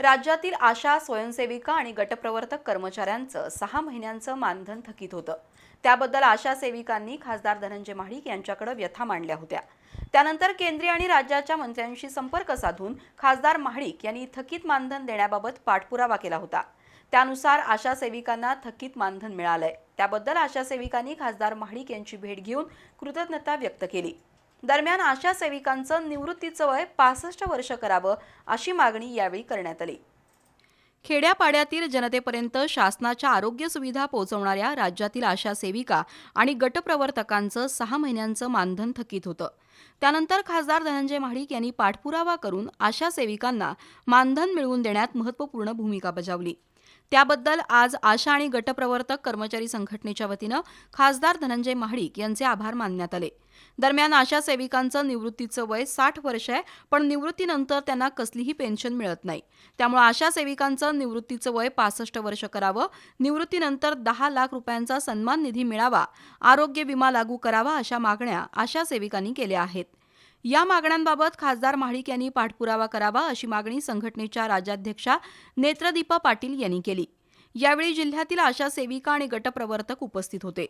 राज्यातील आशा स्वयंसेविका आणि गटप्रवर्तक कर्मचाऱ्यांचं सहा महिन्यांचं मानधन थकीत होतं. त्याबद्दल आशा सेविकांनी खासदार धनंजय महाडिक यांच्याकडे व्यथा मांडल्या होत्या. त्यानंतर केंद्रीय आणि राज्याच्या मंत्र्यांशी संपर्क साधून खासदार महाडिक यांनी थकीत मानधन देण्याबाबत पाठपुरावा केला होता. त्यानुसार आशा सेविकांना थकीत मानधन मिळालंय. त्याबद्दल आशा सेविकांनी खासदार महाडिक यांची भेट घेऊन कृतज्ञता व्यक्त केली. दरम्यान आशा सेविकांचं निवृत्तीचं वय पासष्ट वर्ष करावं अशी मागणी यावेळी करण्यात आली. खेड्यापाड्यातील जनतेपर्यंत शासनाच्या आरोग्य सुविधा पोहोचवणाऱ्या राज्यातील आशा सेविका आणि गटप्रवर्तकांचं सहा महिन्यांचं मानधन थकीत होतं. त्यानंतर खासदार धनंजय महाडिक यांनी पाठपुरावा करून आशा सेविकांना मानधन मिळवून देण्यात महत्त्वपूर्ण भूमिका बजावली. त्याबद्दल आज आशा आणि गटप्रवर्तक कर्मचारी संघटनेच्या वतीनं खासदार धनंजय महाडिक यांचे आभार मानण्यात आले. दरम्यान आशा सेविकांचं निवृत्तीचं वय साठ वर्ष आहे पण निवृत्तीनंतर त्यांना कसलीही पेन्शन मिळत नाही. त्यामुळे आशा सेविकांचं निवृत्तीचं वय पासष्ट वर्ष करावं निवृत्तीनंतर दहा लाख रुपयांचा सन्मान निधी मिळावा आरोग्य विमा लागू करावा अशा मागण्या आशा सेविकांनी केल्या आहेत. या मागण्यांबाबत खासदार महाडिक यांनी पाठपुरावा करावा अशी मागणी संघटनेच्या राज्याध्यक्षा नेत्रदीपा पाटील यांनी केली. यावेळी जिल्ह्यातील आशा सेविका आणि गटप्रवर्तक उपस्थित होते.